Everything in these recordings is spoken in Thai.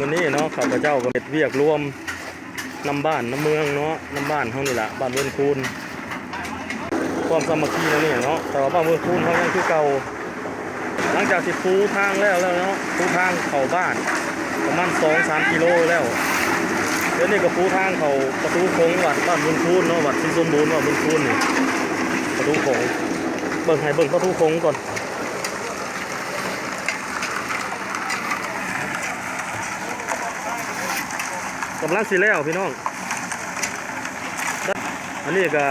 มื้อนี้เนาะข้าพเจ้าก็เฮ็ดเวียกรวมนำบ้านน้ำเมืองเนาะน้ำบ้านเฮานี่ล่ะบ้านเมืองคูนความสามัคคีนั่นนี่เนาะแต่ว่าบ้านเมืองคูนเฮายังคือเก่า หลังจากที่ปูทางแล้วแล้วเนาะปูทางเข้าบ้านประมาณ2-3กิโลแล้วเดี๋ยวนี้ก็ปูทางเข้าประตูโค้งวัดบ้านเมืองคูนเนาะวัดที่สมบูรณ์ว่าเมืองคูนนี่ประตูโค้งเบิ่งให้เบิ่งประตูโค้งก่อน กำลังสิแล้วพี่น้อง อันนี้ก็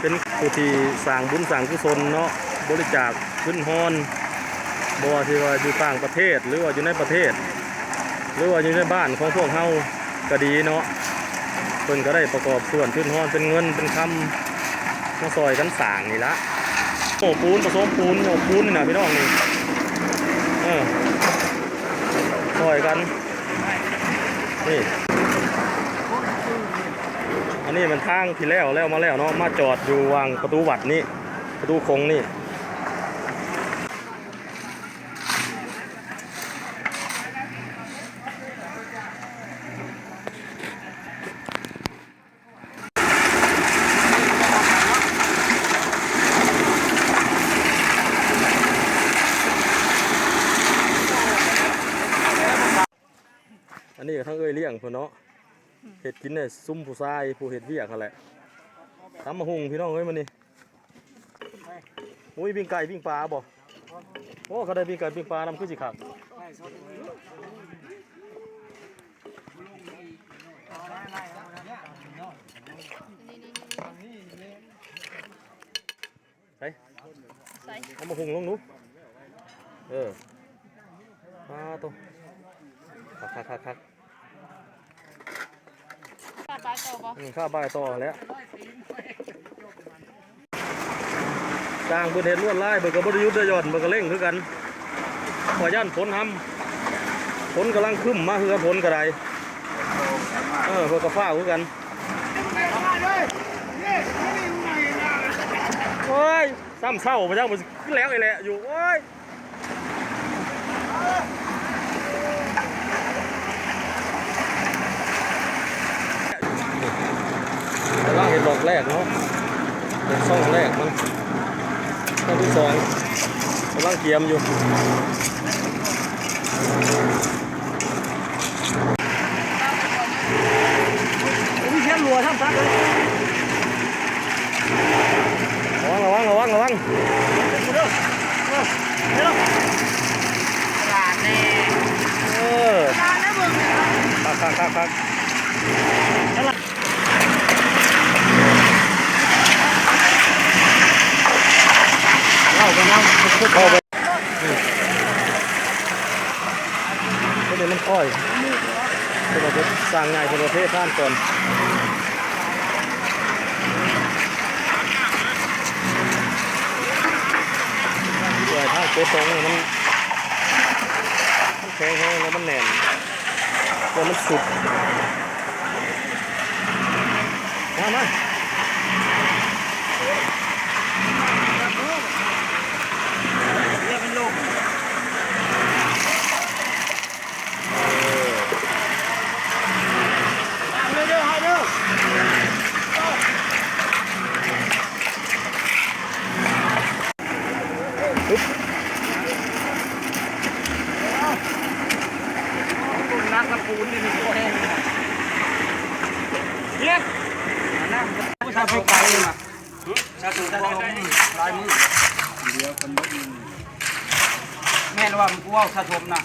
เป็นผู้ที่สร้างบุญสร้างกุศลเนาะบริจาคขึ้นฮอนบ่ว่าที่ว่าอยู่ต่างประเทศหรือว่าอยู่ในประเทศ หรือว่าอยู่ในบ้านของพวกเฮาก็ดีเนาะเพิ่นก็ได้ประกอบส่วนขึ้นฮอนเป็นเงินเป็นคำมาซอยกันสร้างนี่ละโอ้ปูนผสมปูนโอ้ปูนนี่นะพี่น้องนี่เออซอยกัน นี่ อันนี้มันทางที่แล้วแล้วมาแล้วเนาะ มาจอดอยู่วางประตูวัดนี่ ประตูคงนี่ เอ้ยเลี้ยงพุ่นเนาะเห็ดกินเนี่ยซุ่มผู้ชายผู้เห็ดเวียกนั่นแหละทำมาหุงพี่น้องเอ้ยมันนี่อุ้ยปิ้งไก่ปิ้งปลาบ่โอ้เขาได้ปิ้งไก่ปิ้งปลานำขึ้นสิครับไปใส่เอามาหุงลงหนูเออมาตัวคักคักคัก คักปลาปลาโตบ่ข้าวบายต่อแล้วสร้างเบิดเห็ดลวดลายเบิดกับบริยุทธ์ได้ย่อนเบิดก็เร่งคือกันขอย่านฝนทำฝนกำลังขึ้นมาคือกันฝนกระไดเออเบิดกระฟ้าคือกันโอ้ยซ้ำเศร้าไปจังมันแล้วไอ้แหละอยู่โอ้ยกำลังเห็นดอก แรกเนาะเห็นซ่องแรกมันซ่องที่สองกำลังเกียมอยู่ผมเชียนรัวทั้งพักเลยระวังระวังระวังระวังปลาแน่เออปลาแน่เบิ่งเนี่ยคักคักคักคัก เล่ากันนะพุดเข้าไปก็เดี๋ยวมันค่อยเป็นประเภทสร้างง่ายเป็นประเภทท่านก่อนเดี๋ยวถ้าโคตรงมันมันแข็งแห้งแล้วมันแน่นแล้วมันสุกมามาปึ๊บ นักตะ ปูนนี่มีตัวแห้งเนี่ยนั่งผู้ชายไปไกลเลยนะชาตูฟองลายมือเดี๋ยวคนแม่นว่ามันกูว่าชาชมนะ